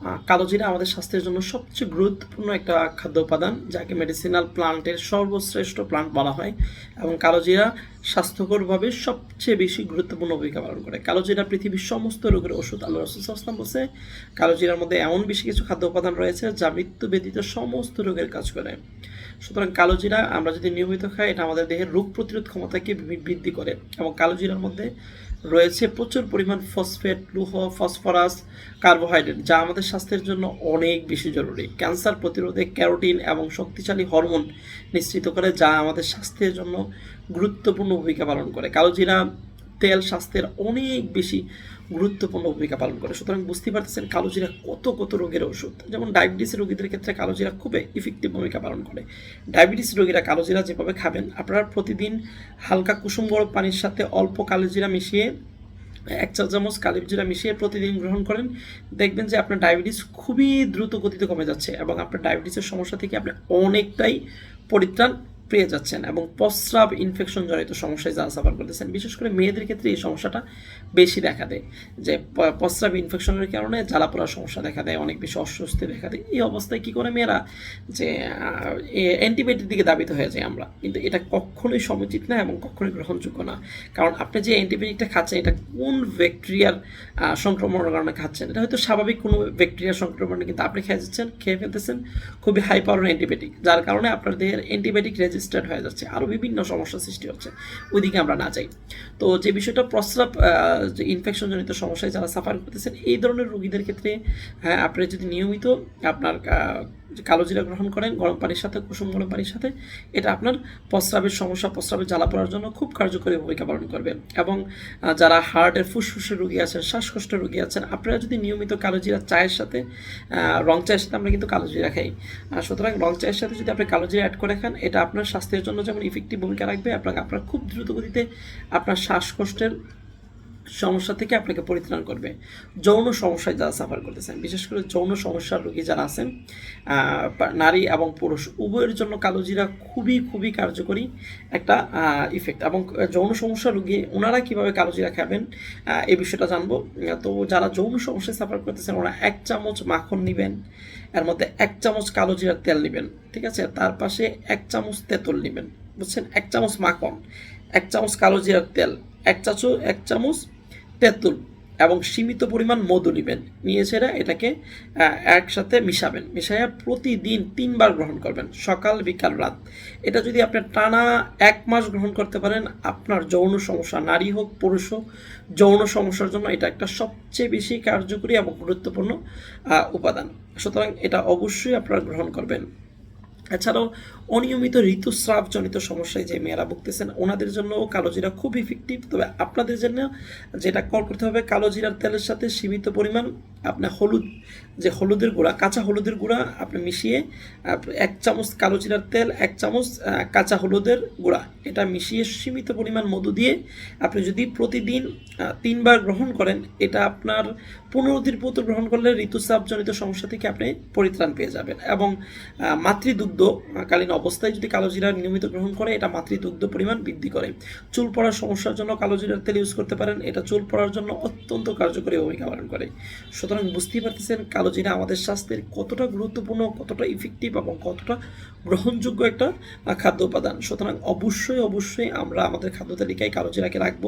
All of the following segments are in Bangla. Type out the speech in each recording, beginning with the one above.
আহ, কালোজিরা আমাদের স্বাস্থ্যের জন্য সবচেয়ে গুরুত্বপূর্ণ একটা খাদ্য উপাদান যাকে মেডিসিনাল প্লান্টের সর্বশ্রেষ্ঠ প্লান্ট বলা হয়। এবং কালোজিরা স্বাস্থ্যকরভাবে সবচেয়ে বেশি গুরুত্বপূর্ণ ভূমিকা পালন করে। কালোজিরা পৃথিবীর সমস্ত রোগের ওষুধ আল্লাহ রসুলাম বলছে কালোজিরার মধ্যে এমন বেশি কিছু খাদ্য উপাদান রয়েছে যা মৃত্যু ব্যতীত সমস্ত রোগের কাজ করে। সুতরাং কালোজিরা আমরা যদি নিয়মিত খাই, এটা আমাদের দেহের রোগ প্রতিরোধ ক্ষমতাকে বৃদ্ধি করে এবং কালোজিরার মধ্যে রয়েছে প্রচুর পরিমাণ ফসফেট, লুহ, ফসফরাস, কার্বোহাইড্রেট, যা আমাদের স্বাস্থ্যের জন্য অনেক বেশি জরুরি। ক্যান্সার প্রতিরোধে ক্যারোটিন এবং শক্তিশালী হরমোন নিশ্চিত করে, যা আমাদের স্বাস্থ্যের জন্য গুরুত্বপূর্ণ ভূমিকা পালন করে। কালোজিরা তেল স্বাস্থ্যের অনেক বেশি গুরুত্বপূর্ণ ভূমিকা পালন করে। সুতরাং বুঝতে পারতেছেন কালোজিরা কত কত রোগের ওষুধ। যেমন ডায়াবেটিস রোগীদের ক্ষেত্রে কালোজিরা খুবই ইফেক্টিভ ভূমিকা পালন করে। ডায়াবেটিস রোগীরা কালোজিরা যেভাবে খাবেন, আপনারা প্রতিদিন হালকা কুসুম গরম পানির সাথে অল্প কালোজিরা মিশিয়ে, এক চা চামচ কালিজিরা মিশিয়ে প্রতিদিন গ্রহণ করেন। দেখবেন যে আপনার ডায়াবেটিস খুবই দ্রুত গতিতে কমে যাচ্ছে এবং আপনার ডায়াবেটিসের সমস্যা থেকে আপনি অনেকটাই পরিত্রাণ পেয়ে যাচ্ছেন এবং প্রস্রাব ইনফেকশন জনিত সমস্যায় যারা সাফার করতেছেন, বিশেষ করে মেয়েদের ক্ষেত্রে এই সমস্যাটা বেশি দেখা দেয়। যে প্রস্রাব ইনফেকশনের কারণে জ্বালা পোড়ার সমস্যা দেখা দেয়, অনেক বেশি অস্বস্তি দেখা দেয়। এই অবস্থায় কী করে মেয়েরা যে অ্যান্টিবায়োটিক দিকে দাবিত হয়ে যায় আমরা। কিন্তু এটা কখনোই সমুচিত না এবং কখনোই গ্রহণযোগ্য না। কারণ আপনি যে অ্যান্টিবায়োটিকটা খাচ্ছেন, এটা কোন ব্যাকটেরিয়ার সংক্রমণের কারণে খাচ্ছেন? এটা হয়তো স্বাভাবিক কোনো ব্যাকটেরিয়ার সংক্রমণে কিন্তু আপনি খেয়ে যাচ্ছেন, খেয়ে ফেলতেছেন। খুবই হাই পাওয়ার অ্যান্টিবায়োটিক যার কারণে আপনার দেহের অ্যান্টিবায়োটিক রেজিস্টার্ড হয়ে যাচ্ছে আরও বিভিন্ন সমস্যা সৃষ্টি হচ্ছে, ওইদিকে আমরা না যাই। তো যে বিষয়টা প্রস্রাব যে ইনফেকশনজনিত সমস্যায় যারা সাফার করতেছেন, এই ধরনের রুগীদের ক্ষেত্রে হ্যাঁ আপনি যদি নিয়মিত আপনার কালো জিরা গ্রহণ করেন, গরম পানির সাথে, কুসুম গরম পানির সাথে, এটা আপনার প্রস্রাবের সমস্যা প্রস্রাবের জ্বালা পড়ার জন্য খুব কার্যকরী ভূমিকা পালন করবে। এবং যারা হার্টের ফুসফুসের রোগী আছেন, শ্বাসকষ্টের রোগী আছেন, আপনারা যদি নিয়মিত কালো জিরা চায়ের সাথে রং চায়ের সাথে আমরা কিন্তু কালো জিরা খাই। সুতরাং রং চায়ের সাথে যদি আপনি কালো জিরা অ্যাড করে খান, এটা আপনার স্বাস্থ্যের জন্য যেমন ইফেক্টিভ ভূমিকা রাখবে, আপনাকে, আপনার খুব দ্রুত গতিতে আপনার শ্বাসকষ্টের সমস্যা থেকে আপনাকে পরিত্রাণ করবে। যৌন সমস্যায় যারা সাফার করতেছেন, বিশেষ করে যৌন সমস্যার রোগী যারা আছেন নারী এবং পুরুষ, উভয়ের জন্য কালোজিরা খুবই খুবই কার্যকরী একটা ইফেক্ট এবং যৌন সমস্যা রোগী, ওনারা কীভাবে কালোজিরা খাবেন এই বিষয়টা জানব। তো যারা যৌন সমস্যায় সাফার করতেছেন, ওরা এক চামচ মাখন নেবেন, এর মধ্যে এক চামচ কালোজিরার তেল নেবেন, ঠিক আছে? তার পাশে এক চামচ তেঁতুল নেবেন, বুঝছেন? এক চামচ মাখন, এক চামচ কালোজিরার তেল, এক চাচু, এক চামচ তেঁতুল এবং সীমিত পরিমাণ মধু নেবেন। নিয়ে সেরা এটাকে একসাথে মিশাবেন। মিশাইয়া প্রতিদিন তিনবার গ্রহণ করবেন, সকাল, বিকাল, রাত। এটা যদি আপনি টানা এক মাস গ্রহণ করতে পারেন, আপনার যৌন সমস্যা, নারী হোক, পুরুষ হোক, যৌন সমস্যার জন্য এটা একটা সবচেয়ে বেশি কার্যকরী এবং গুরুত্বপূর্ণ উপাদান। সুতরাং এটা অবশ্যই আপনারা গ্রহণ করবেন। এছাড়াও অনিয়মিত ঋতুস্রাবজনিত সমস্যায় যে মেয়েরা ভুগতেছেন, ওনাদের জন্য কালোজিরা খুব ইফেক্টিভ তবে আপনাদের জন্য যেটা কল করতে হবে, কালোজিরার তেলের সাথে সীমিত পরিমাণ আপনার হলুদ যে হলুদের গুঁড়া কাঁচা হলুদের গুঁড়া আপনি মিশিয়ে এক চামচ কালোজিরার তেল এক চামচ কাঁচা হলুদের গুঁড়া। এটা মিশিয়ে সীমিত পরিমাণ মধু দিয়ে আপনি যদি প্রতিদিন তিনবার গ্রহণ করেন এটা আপনার পনেরো দিন পর্যন্ত গ্রহণ করলে ঋতুস্রাবজনিত সমস্যা থেকে আপনি পরিত্রাণ পেয়ে যাবেন। এবং আহ, মাতৃদুগ্ধ কালীন অবস্থায় যদি কালো কালোজিরা নিয়মিত গ্রহণ করে এটা মাতৃদুগ্ধ পরিমাণ বৃদ্ধি করে। চুল পড়ার সমস্যার জন্য কালোজিরার তেল ইউজ করতে পারেন। এটা চুল পড়ার জন্য অত্যন্ত কার্যকরী ভূমিকা পালন করে। সুতরাং বুঝতেই পারতেছেন কালোজিরা আমাদের স্বাস্থ্যের কতটা গুরুত্বপূর্ণ কতটা ইফেক্টিভ এবং কতটা গ্রহণযোগ্য একটা খাদ্য উপাদান। সুতরাং অবশ্যই অবশ্যই আমরা আমাদের খাদ্য তালিকায় কালোজিরাকে রাখব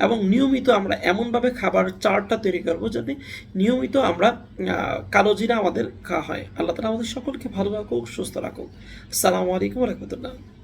এবং নিয়মিত আমরা এমনভাবে খাবার চার্টটা তৈরি করব যাতে নিয়মিত আমরা আহ, কালোজিরা আমাদের খাওয়া হয়। আল্লাহ তালা আমাদের সকলকে ভালো রাখুক সুস্থ রাখুক। আসসালামু আলাইকুম রহমতুল্লাহ।